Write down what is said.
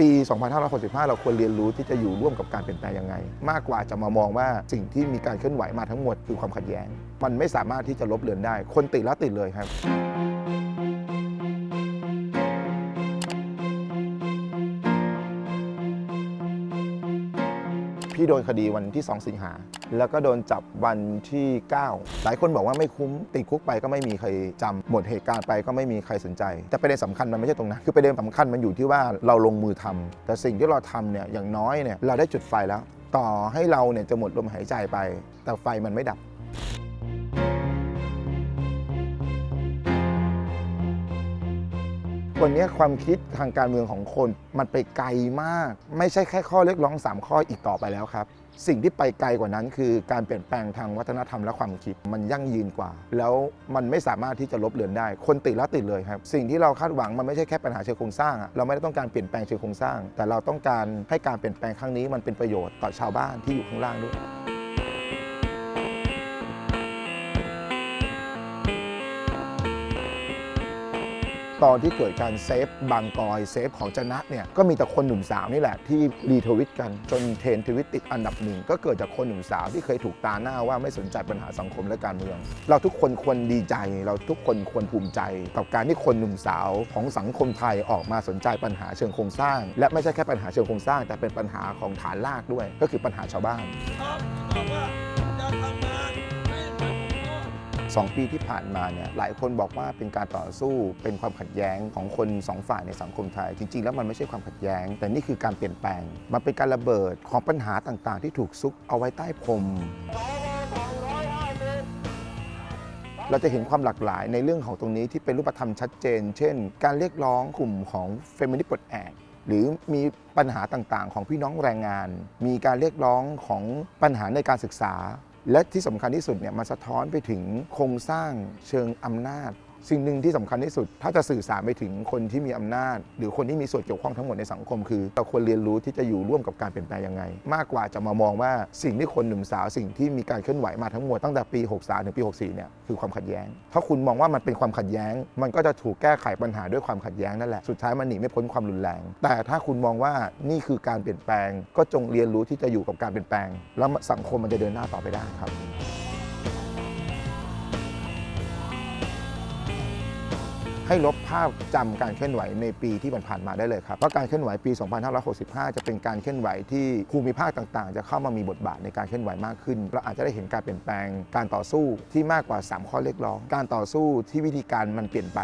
ปี 2565 เราควรเรียนรู้ที่จะอยู่ร่วมกับการเปลี่ยนแปลงยังไง มากกว่าจะมามองว่าสิ่งที่มีการเคลื่อนไหวมาทั้งหมดคือความขัดแย้ง มันไม่สามารถที่จะลบเลือนได้ คนติดแล้วติดเลยครับ พี่โดนคดีวันที่ 2 สิงหา แล้วก็โดนจับวันที่ 9 หลายคนบอกว่าไม่คุ้มติดคุกไปก็ไม่มีใครจำหมดเหตุการณ์ไปก็ไม่มีใครสนใจ แต่ประเด็นสำคัญมันไม่ใช่ตรงนั้น คือประเด็นสำคัญมันอยู่ที่ว่าเราลงมือทำแต่สิ่งที่เราทำเนี่ยอย่างน้อยเนี่ยเราได้จุดไฟแล้ว ต่อให้เราเนี่ยจะหมดลมหายใจไป แต่ไฟมันไม่ดับ วันนี้ความคิดทางการเมืองของคนมันไปไกลมาก ไม่ใช่แค่ข้อเรียกร้อง 3 ข้ออีกต่อไปแล้วครับ สิ่งที่ไปไกลกว่านั้น คือการเปลี่ยนแปลงทางวัฒนธรรมและความคิดมันยั่งยืนกว่า แล้วมันไม่สามารถที่จะลบเลือนได้ คนติดแล้วติดเลยครับ สิ่งที่เราคาดหวังมันไม่ใช่แค่ปัญหาเชิงโครงสร้างเราไม่ได้ต้องการเปลี่ยนแปลงเชิงโครงสร้าง แต่เราต้องการให้การเปลี่ยนแปลงครั้งนี้มันเป็นประโยชน์ต่อชาวบ้านที่อยู่ข้างล่างด้วย ตอนที่เกิดการเซฟบางกอยเซฟของจนะเนี่ยก็มีแต่คนหนุ่มสาวนี่แหละที่รีทวิตกันจนเทรนทวิตติดอันดับหนึ่งก็เกิดจากคนหนุ่มสาวที่เคยถูกตาหน้าว่าไม่สนใจปัญหาสังคมและการเมือง เราทุกคนควรดีใจ เราทุกคนควรภูมิใจ กับการที่คนหนุ่มสาวของสังคมไทยออกมาสนใจปัญหาเชิงโครงสร้าง และไม่ใช่แค่ปัญหาเชิงโครงสร้าง แต่เป็นปัญหาของฐานรากด้วย ก็คือปัญหาชาวบ้าน 2 ปีที่ผ่านมาเนี่ยหลายคนบอกว่าเป็นการต่อสู้เป็นความขัดแย้งของคน 2 ฝ่ายในสังคมไทย จริง ๆ แล้วมันไม่ใช่ความขัดแย้ง แต่นี่คือการเปลี่ยนแปลง มันเป็นการระเบิดของปัญหาต่างๆ ที่ถูกซุกเอาไว้ใต้พรมเราจะเห็นความหลากหลายในเรื่องของตรงนี้ที่เป็นรูปธรรมชัดเจน เช่น การเรียกร้องกลุ่มของเฟมินิสต์ปลดแอกหรือมีปัญหาต่างๆ ของพี่น้องแรงงาน มีการเรียกร้องของปัญหาในการศึกษา และที่สำคัญที่สุดเนี่ยมันสะท้อนไปถึงโครงสร้างเชิงอำนาจ สิ่งหนึ่งที่สำคัญที่สุด ถ้าจะสื่อสารไปถึงคนที่มีอำนาจ หรือคนที่มีส่วนเกี่ยวข้องทั้งหมดในสังคม คือเราควรเรียนรู้ที่จะอยู่ร่วมกับการเปลี่ยนแปลงยังไง มากกว่าจะมามองว่าสิ่งที่คนหนุ่มสาวสิ่งที่มีการเคลื่อนไหวมาทั้งหมดตั้งแต่ปี 63ถึงปี 64เนี่ยคือความขัดแย้ง ถ้าคุณมองว่ามันเป็นความขัดแย้ง มันก็จะถูกแก้ไขปัญหาด้วยความขัดแย้งนั่นแหละสุดท้ายมันหนีไม่พ้นความรุนแรง แต่ถ้าคุณมองว่านี่คือการเปลี่ยนแปลง ก็จงเรียนรู้ที่จะอยู่กับการเปลี่ยนแปลง แล้วสังคมมันจะเดินหน้าต่อไปได้ครับ ให้ลบภาพจำการเคลื่อนไหวในปีที่ผ่านๆมาได้เลยครับเพราะการเคลื่อนไหวปี 2565 จะเป็นการเคลื่อนไหวที่ภูมิภาคต่างๆ จะเข้ามามีบทบาทในการเคลื่อนไหวมากขึ้น เราอาจจะได้เห็นการเปลี่ยนแปลงการต่อสู้ที่มากกว่า 3 ข้อเรียกร้อง การต่อสู้ที่วิธีการมันเปลี่ยนไป